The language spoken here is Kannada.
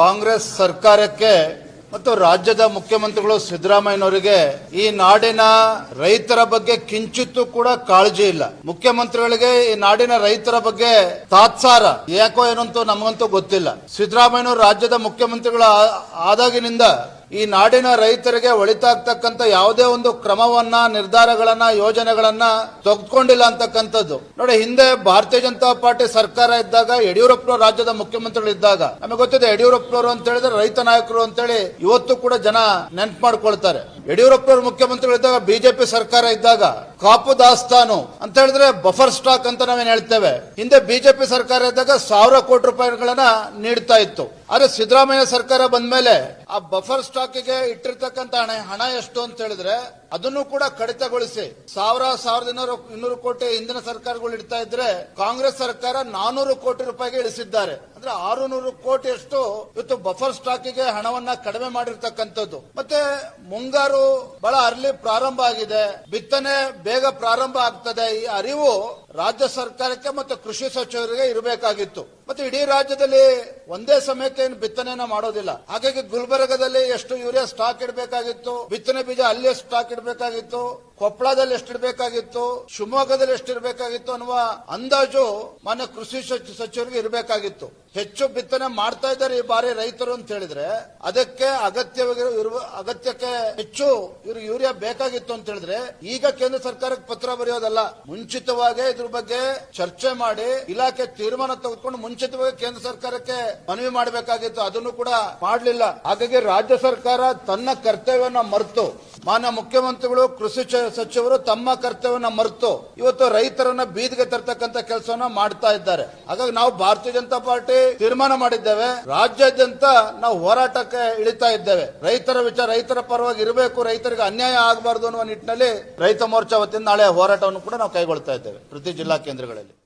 ಕಾಂಗ್ರೆಸ್ ಸರ್ಕಾರಕ್ಕೆ ಮತ್ತು ರಾಜ್ಯದ ಮುಖ್ಯಮಂತ್ರಿಗಳು ಸಿದ್ದರಾಮಯ್ಯನವರಿಗೆ ಈ ನಾಡಿನ ರೈತರ ಬಗ್ಗೆ ಕಿಂಚಿತ್ತೂ ಕೂಡ ಕಾಳಜಿ ಇಲ್ಲ. ಮುಖ್ಯಮಂತ್ರಿಗಳಿಗೆ ಈ ನಾಡಿನ ರೈತರ ಬಗ್ಗೆ ತಾತ್ಸಾರ, ಯಾಕೋ ಏನಂತೂ ನಮಗಂತೂ ಗೊತ್ತಿಲ್ಲ. ಸಿದ್ದರಾಮಯ್ಯನವರು ರಾಜ್ಯದ ಮುಖ್ಯಮಂತ್ರಿಗಳ ಆದಾಗಿನಿಂದ ಈ ನಾಡಿನ ರೈತರಿಗೆ ಒಳಿತಾಗ್ತಕ್ಕಂಥ ಯಾವುದೇ ಒಂದು ಕ್ರಮವನ್ನ, ನಿರ್ಧಾರಗಳನ್ನ, ಯೋಜನೆಗಳನ್ನ ತೆಗೆದುಕೊಂಡಿಲ್ಲ ಅಂತಕ್ಕಂಥದ್ದು. ನೋಡಿ, ಹಿಂದೆ ಭಾರತೀಯ ಜನತಾ ಪಾರ್ಟಿ ಸರ್ಕಾರ ಇದ್ದಾಗ, ಯಡಿಯೂರಪ್ಪನವರು ರಾಜ್ಯದ ಮುಖ್ಯಮಂತ್ರಿಗಳು ಇದ್ದಾಗ, ನಮಗೆ ಗೊತ್ತಿದೆ ಯಡಿಯೂರಪ್ಪನವರು ಅಂತ ಹೇಳಿದ್ರೆ ರೈತ ನಾಯಕರು ಅಂತೇಳಿ ಇವತ್ತು ಕೂಡ ಜನ ನೆನ್ಪು ಮಾಡ್ಕೊಳ್ತಾರೆ. ಯಡಿಯೂರಪ್ಪನವರು ಮುಖ್ಯಮಂತ್ರಿಗಳಿದ್ದಾಗ ಬಿಜೆಪಿ ಸರ್ಕಾರ ಇದ್ದಾಗ ಕಾಪು ದಾಸ್ತಾನು ಅಂತ ಹೇಳಿದ್ರೆ ಬಫರ್ ಸ್ಟಾಕ್ ಅಂತ ನಾವೇನು ಹೇಳ್ತೇವೆ. ಹಿಂದೆ ಬಿಜೆಪಿ ಸರ್ಕಾರ ಇದ್ದಾಗ ಸಾವಿರ ಕೋಟಿ ರೂಪಾಯಿಗಳನ್ನ ನೀಡ್ತಾ ಇತ್ತು. ಆದ್ರೆ ಸಿದ್ದರಾಮಯ್ಯ ಸರ್ಕಾರ ಬಂದ ಮೇಲೆ ಆ ಬಫರ್ ಸ್ಟಾಕಿಗೆ ಇಟ್ಟಿರ್ತಕ್ಕಂತ ಹಣ ಹಣ ಎಷ್ಟು ಅಂತ ಹೇಳಿದ್ರೆ ಅದನ್ನು ಕೂಡ ಕಡಿತಗೊಳಿಸಿ ಸಾವಿರ, ಸಾವಿರದ ಇನ್ನೂರು ಇನ್ನೂರು ಕೋಟಿ ಹಿಂದಿನ ಸರ್ಕಾರಗಳು ಇಡ್ತಾ ಇದ್ರೆ ಕಾಂಗ್ರೆಸ್ ಸರ್ಕಾರ ನಾನೂರು ಕೋಟಿ ರೂಪಾಯಿಗೆ ಇಳಿಸಿದ್ದಾರೆ. ಅಂದ್ರೆ ಆರು ನೂರು ಕೋಟಿ ಅಷ್ಟು ಇವತ್ತು ಬಫರ್ ಸ್ಟಾಕಿಗೆ ಹಣವನ್ನ ಕಡಿಮೆ ಮಾಡಿರ್ತಕ್ಕಂಥದ್ದು. ಮತ್ತೆ ಮುಂಗಾರು ಬಹಳ ಅರ್ಲಿ ಪ್ರಾರಂಭ ಆಗಿದೆ. ಬಿತ್ತನೆ ಬೇಗ ಪ್ರಾರಂಭ ಆಗ್ತದೆ. ಈ ಅರಿವು ರಾಜ್ಯ ಸರ್ಕಾರಕ್ಕೆ ಮತ್ತು ಕೃಷಿ ಸಚಿವರಿಗೆ ಇರಬೇಕಾಗಿತ್ತು. ಮತ್ತೆ ಇಡೀ ರಾಜ್ಯದಲ್ಲಿ ಒಂದೇ ಸಮಯಕ್ಕೆ ಏನು ಬಿತ್ತನೆಯನ್ನ ಮಾಡೋದಿಲ್ಲ. ಹಾಗಾಗಿ ಗುಲ್ಬರ್ಗದಲ್ಲಿ ಎಷ್ಟು ಯೂರಿಯಾ ಸ್ಟಾಕ್ ಇಡಬೇಕಾಗಿತ್ತು, ಬಿತ್ತನೆ ಬೀಜ ಅಲ್ಲಿ ಸ್ಟಾಕ್ ಇಡಬೇಕಾಗಿತ್ತು, ಕೊಪ್ಪಳದಲ್ಲಿ ಎಷ್ಟು ಇಡಬೇಕಾಗಿತ್ತು, ಶಿವಮೊಗ್ಗದಲ್ಲಿ ಎಷ್ಟು ಇರಬೇಕಾಗಿತ್ತು ಅನ್ನುವ ಅಂದಾಜು ಮಾನ್ಯ ಕೃಷಿ ಸಚಿ- ಸಚಿವರಿಗೆ ಇರಬೇಕಾಗಿತ್ತು. ಹೆಚ್ಚು ಬಿತ್ತನೆ ಮಾಡ್ತಾ ಇದ್ದಾರೆ ಈ ಬಾರಿ ರೈತರು ಅಂತ ಹೇಳಿದ್ರೆ, ಅದಕ್ಕೆ ಅಗತ್ಯವಾಗಿ ಇರುವ, ಅಗತ್ಯಕ್ಕೆ ಹೆಚ್ಚು ಇವ್ರಿಗೆ ಯೂರಿಯಾ ಬೇಕಾಗಿತ್ತು ಅಂತ ಹೇಳಿದ್ರೆ, ಈಗ ಕೇಂದ್ರ ಸರ್ಕಾರಕ್ಕೆ ಪತ್ರ ಬರೆಯೋದಲ್ಲ. ಮುಂಚಿತವಾಗೇ ಇದ್ರ ಬಗ್ಗೆ ಚರ್ಚೆ ಮಾಡಿ ಇಲಾಖೆ ತೀರ್ಮಾನ ತೆಗೆದುಕೊಂಡು ಮುಂಚಿತವಾಗಿ ಕೇಂದ್ರ ಸರ್ಕಾರಕ್ಕೆ ಮನವಿ ಮಾಡಬೇಕಾಗಿತ್ತು. ಅದನ್ನು ಕೂಡ ಮಾಡಲಿಲ್ಲ. ಹಾಗಾಗಿ ರಾಜ್ಯ ಸರ್ಕಾರ ತನ್ನ ಕರ್ತವ್ಯವನ್ನ ಮರೆತು, ಮಾನ್ಯ ಮುಖ್ಯಮಂತ್ರಿಗಳು, ಕೃಷಿ ಸಚಿವರು ತಮ್ಮ ಕರ್ತವ್ಯವನ್ನ ಮರೆತು ಇವತ್ತು ರೈತರನ್ನ ಬೀದಿಗೆ ತರ್ತಕ್ಕಂತ ಕೆಲಸವನ್ನ ಮಾಡ್ತಾ ಇದ್ದಾರೆ. ಹಾಗಾಗಿ ನಾವು ಭಾರತೀಯ ಜನತಾ ಪಾರ್ಟಿ ತೀರ್ಮಾನ ಮಾಡಿದ್ದೇವೆ. ರಾಜ್ಯಾದ್ಯಂತ ನಾವು ಹೋರಾಟಕ್ಕೆ ಇಳಿತಾ ಇದ್ದೇವೆ. ರೈತರ ವಿಚಾರ, ರೈತರ ಪರವಾಗಿ ಇರಬೇಕು, ರೈತರಿಗೆ ಅನ್ಯಾಯ ಆಗಬಾರದು ಅನ್ನುವ ನಿಟ್ಟಿನಲ್ಲಿ ರೈತ ಮೋರ್ಚಾ ವತಿಯಿಂದ ನಾಳೆ ಹೋರಾಟವನ್ನು ಕೂಡ ನಾವು ಕೈಗೊಳ್ತಾ ಇದ್ದೇವೆ. ಪ್ರತಿ ಜಿಲ್ಲಾ ಕೇಂದ್ರಗಳಲ್ಲಿ.